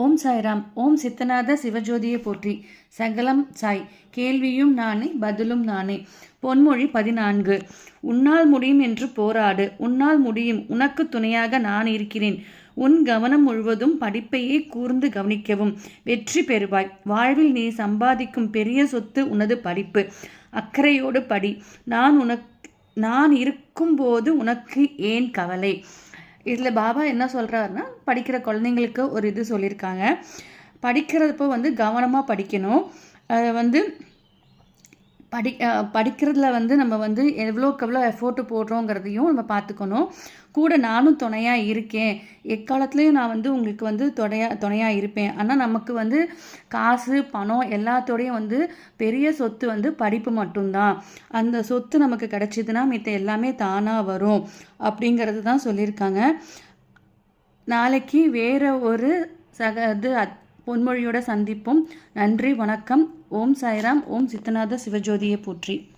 ஓம் சாய்ராம் ஓம் சித்தநாத சிவஜோதியை போற்றி. சகலம் சாய் கேள்வியும் நானே பதிலும் நானே. பொன்மொழி பதினான்கு. உன்னால் முடியும் என்று போராடு. உன்னால் முடியும். உனக்கு துணையாக நான் இருக்கிறேன். உன் கவனம் முழுவதும் படிப்பையே கூர்ந்து கவனிக்கவும். வெற்றி பெறுவாய். வாழ்வில் நீ சம்பாதிக்கும் பெரிய சொத்து உனது படிப்பு. அக்கறையோடு படி. நான் உனக்கு நான் இருக்கும்போது உனக்கு ஏன் கவலை? இதில் பாபா என்ன சொல்கிறாருன்னா படிக்கிற குழந்தைங்களுக்கு ஒரு இது சொல்லியிருக்காங்க. படிக்கிறப்போ வந்து கவனமாக படிக்கணும். அதை வந்து படி படிக்கிறதுல வந்து நம்ம வந்து எவ்வளோக்கு எவ்வளோ எஃபோர்ட்டு போடுறோங்கிறதையும் நம்ம பார்த்துக்கணும். கூட நானும் துணையாக இருக்கேன். எக்காலத்துலேயும் நான் வந்து உங்களுக்கு வந்து துணையாக துணையாக இருப்பேன். ஆனால் நமக்கு வந்து காசு பணம் எல்லாத்தோடையும் வந்து பெரிய சொத்து வந்து படிப்பு மட்டும்தான். அந்த சொத்து நமக்கு கிடைச்சிதுன்னா மித்த எல்லாமே தானாக வரும் அப்படிங்கிறது தான் சொல்லியிருக்காங்க. நாளைக்கு வேறு ஒரு சக இது அத்- பொன்மொழியோட சந்திப்போம். நன்றி வணக்கம். ஓம் சாய்ராம் ஓம் சித்தநாத சிவஜோதியை போற்றி.